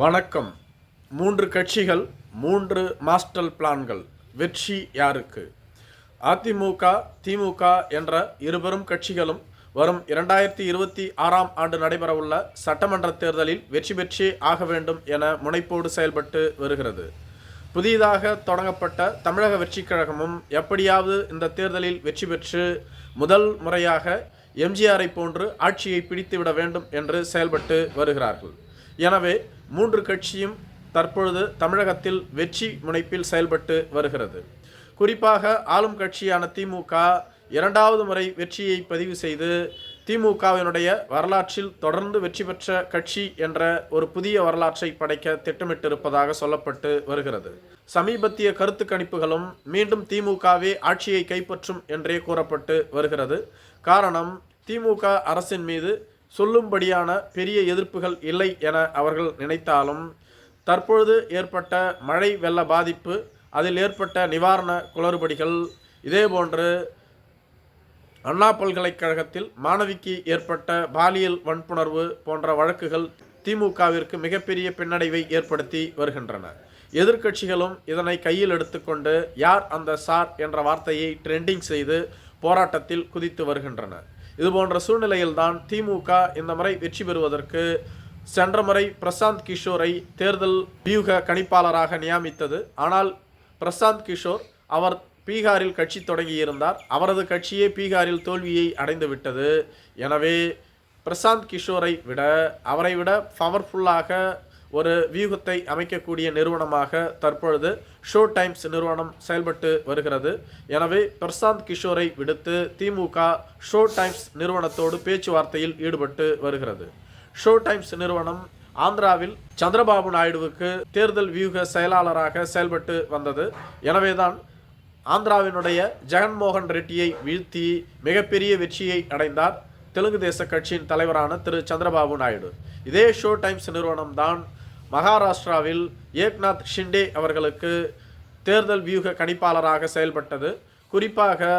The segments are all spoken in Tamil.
வணக்கம். மூன்று கட்சிகள் மூன்று மாஸ்டர் பிளான்கள் வெற்றி யாருக்கு? அதிமுக திமுக என்ற இருபெரும் கட்சிகளும் வரும் இரண்டாயிரத்தி இருபத்தி ஆறாம் ஆண்டு நடைபெறவுள்ள சட்டமன்ற தேர்தலில் வெற்றி பெற்றே ஆக வேண்டும் என முனைப்போடு செயல்பட்டு வருகிறது. புதிதாக தொடங்கப்பட்ட தமிழக வெற்றிக் கழகமும் எப்படியாவது இந்த தேர்தலில் வெற்றி பெற்று முதல் முறையாக எம்ஜிஆரை போன்று ஆட்சியை பிடித்துவிட வேண்டும் என்று செயல்பட்டு வருகிறார்கள். எனவே மூன்று கட்சியும் தற்பொழுது தமிழகத்தில் வெற்றி முனைப்பில் செயல்பட்டு வருகிறது. குறிப்பாக ஆளும் கட்சியான திமுக இரண்டாவது முறை வெற்றியை பதிவு செய்து திமுகவினுடைய வரலாற்றில் தொடர்ந்து வெற்றி பெற்ற கட்சி என்ற ஒரு புதிய வரலாற்றை படைக்க திட்டமிட்டிருப்பதாக சொல்லப்பட்டு வருகிறது. சமீபத்திய கருத்து கணிப்புகளும் மீண்டும் திமுகவே ஆட்சியை கைப்பற்றும் என்றே கூறப்பட்டு வருகிறது. காரணம் திமுக அரசின் மீது சொல்லும்படியான பெரிய எதிர்ப்புகள் இல்லை என அவர்கள் நினைத்தாலும் தற்பொழுது ஏற்பட்ட மழை வெள்ள பாதிப்பு அதில் ஏற்பட்ட நிவாரண குளறுபடிகள் இதேபோன்று அண்ணா பல்கலைக்கழகத்தில் மாணவிக்கு ஏற்பட்ட பாலியல் வன்புணர்வு போன்ற வழக்குகள் திமுகவிற்கு மிகப்பெரிய பின்னடைவை ஏற்படுத்தி வருகின்றன. எதிர்க்கட்சிகளும் இதனை கையில் எடுத்துக்கொண்டு யார் அந்த சார் என்ற வார்த்தையை ட்ரெண்டிங் செய்து போராட்டத்தில் குதித்து வருகின்றன. இதுபோன்ற சூழ்நிலையில்தான் திமுக இந்த முறை வெற்றி பெறுவதற்கு சென்ற முறை பிரசாந்த் கிஷோரை தேர்தல் வியூக கணிப்பாளராக நியமித்தது. ஆனால் பிரசாந்த் கிஷோர் அவர் பீகாரில் கட்சி தொடங்கியிருந்தார். அவரது கட்சியே பீகாரில் தோல்வியை அடைந்துவிட்டது. எனவே பிரசாந்த் கிஷோரை விட அவரை விட பவர்ஃபுல்லாக ஒரு வியூகத்தை அமைக்கக்கூடிய நிறுவனமாக தற்பொழுது ஷோ டைம்ஸ் நிறுவனம் செயல்பட்டு வருகிறது. எனவே பிரசாந்த் கிஷோரை விடுத்து திமுக ஷோ டைம்ஸ் நிறுவனத்தோடு பேச்சுவார்த்தையில் ஈடுபட்டு வருகிறது. ஷோ டைம்ஸ் நிறுவனம் ஆந்திராவில் சந்திரபாபு நாயுடுவுக்கு தேர்தல் வியூக செயலாளராக செயல்பட்டு வந்தது. எனவேதான் ஆந்திராவினுடைய ஜெகன்மோகன் ரெட்டியை வீழ்த்தி மிகப்பெரிய வெற்றியை அடைந்தார். தெலுங்கு தேச கட்சியின் தலைவரான திரு சந்திரபாபு நாயுடு. இதே ஷோ டைம்ஸ் நிறுவனம் தான் மகாராஷ்டிராவில் ஏக்நாத் ஷிண்டே அவர்களுக்கு தேர்தல் வியூக கணிப்பாளராக செயல்பட்டது. குறிப்பாக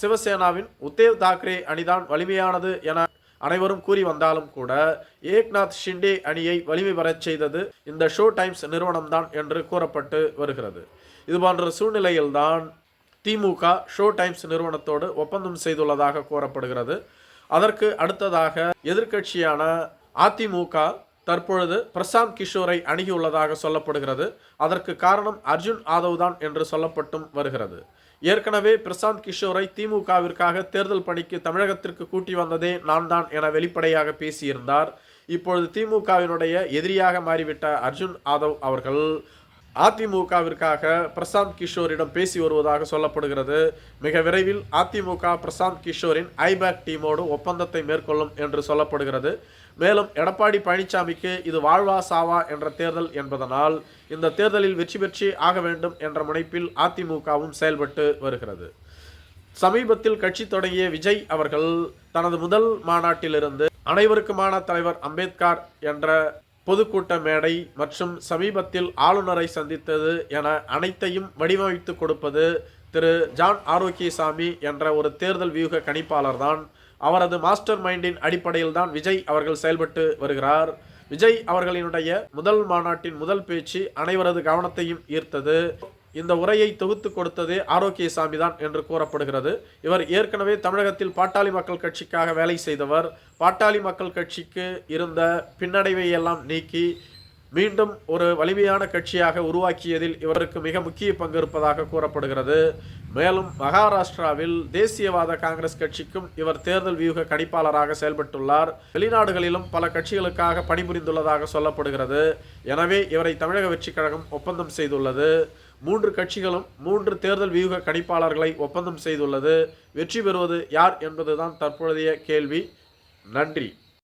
சிவசேனாவின் உத்தேவ் தாக்கரே அணிதான் வலிமையானது என அனைவரும் கூறி வந்தாலும் கூட ஏக்நாத் ஷிண்டே அணியை வலிமை பெறச் செய்தது இந்த ஷோ டைம்ஸ் நிறுவனம்தான் என்று கூறப்பட்டு வருகிறது. இது போன்ற சூழ்நிலையில்தான் திமுக ஷோ டைம்ஸ் நிறுவனத்தோடு ஒப்பந்தம் செய்துள்ளதாக கூறப்படுகிறது. அதற்கு அடுத்ததாக எதிர்க்கட்சியான அதிமுக தற்பொழுது பிரசாந்த் கிஷோரை அணுகியுள்ளதாக சொல்லப்படுகிறது. அதற்கு காரணம் அர்ஜுன் ஆதவ் தான் என்று சொல்லப்பட்டும் வருகிறது. ஏற்கனவே பிரசாந்த் கிஷோரை திமுகவிற்காக தேர்தல் பணிக்கு தமிழகத்திற்கு கூட்டி வந்ததே நான் தான் என வெளிப்படையாக பேசியிருந்தார். இப்பொழுது திமுகவினுடைய எதிரியாக மாறிவிட்ட அர்ஜுன் ஆதவ் அவர்கள் அதிமுகவிற்காக பிரசாந்த் கிஷோரிடம் பேசி வருவதாக சொல்லப்படுகிறது. மிக விரைவில் அதிமுக பிரசாந்த் கிஷோரின் ஐபேக் டீமோடு ஒப்பந்தத்தை மேற்கொள்ளும் என்று சொல்லப்படுகிறது. மேலும் எடப்பாடி பழனிசாமிக்கு இது வாழ்வா சாவா என்ற தேர்தல் என்பதனால் இந்த தேர்தலில் வெற்றி பெற்றி ஆக வேண்டும் என்ற முனைப்பில் அதிமுகவும் செயல்பட்டு வருகிறது. சமீபத்தில் கட்சி தொடங்கிய விஜய் அவர்கள் தனது முதல் மாநாட்டிலிருந்து அனைவருக்குமான தலைவர் அம்பேத்கர் என்ற பொதுக்கூட்ட மேடை மற்றும் சமீபத்தில் ஆளுநரை சந்தித்தது என அனைத்தையும் வடிவமைத்து கொடுப்பது திரு. ஜான் ஆரோக்கியசாமி என்ற ஒரு தேர்தல் வியூக கணிப்பாளர் தான் அவரது மாஸ்டர் மைண்டின் அடிப்படையில் தான் விஜய் அவர்கள் செயல்பட்டு வருகிறார். விஜய் அவர்களினுடைய முதல் மாநாட்டின் முதல் பேச்சு அனைவரது கவனத்தையும் ஈர்த்தது. இந்த உரையை தொகுத்து கொடுத்ததே ஆரோக்கியசாமி தான் என்று கூறப்படுகிறது. இவர் ஏற்கனவே தமிழகத்தில் பாட்டாளி மக்கள் கட்சிக்காக வேலை செய்தவர். பாட்டாளி மக்கள் கட்சிக்கு இருந்த பின்னடைவை எல்லாம் நீக்கி மீண்டும் ஒரு வலிமையான கட்சியாக உருவாக்கியதில் இவருக்கு மிக முக்கிய பங்கு இருப்பதாக கூறப்படுகிறது. மேலும் மகாராஷ்டிராவில் தேசியவாத காங்கிரஸ் கட்சிக்கும் இவர் தேர்தல் வியூக கணிப்பாளராக செயல்பட்டுள்ளார். வெளிநாடுகளிலும் பல கட்சிகளுக்காக பணிபுரிந்துள்ளதாக சொல்லப்படுகிறது. எனவே இவரை தமிழக வெற்றிக் கழகம் ஒப்பந்தம் செய்துள்ளது. மூன்று கட்சிகளும் மூன்று தேர்தல் வியூக கணிப்பாளர்களை ஒப்பந்தம் செய்துள்ளது. வெற்றி பெறுவது யார் என்பதுதான் தற்பொழுதைய கேள்வி. நன்றி.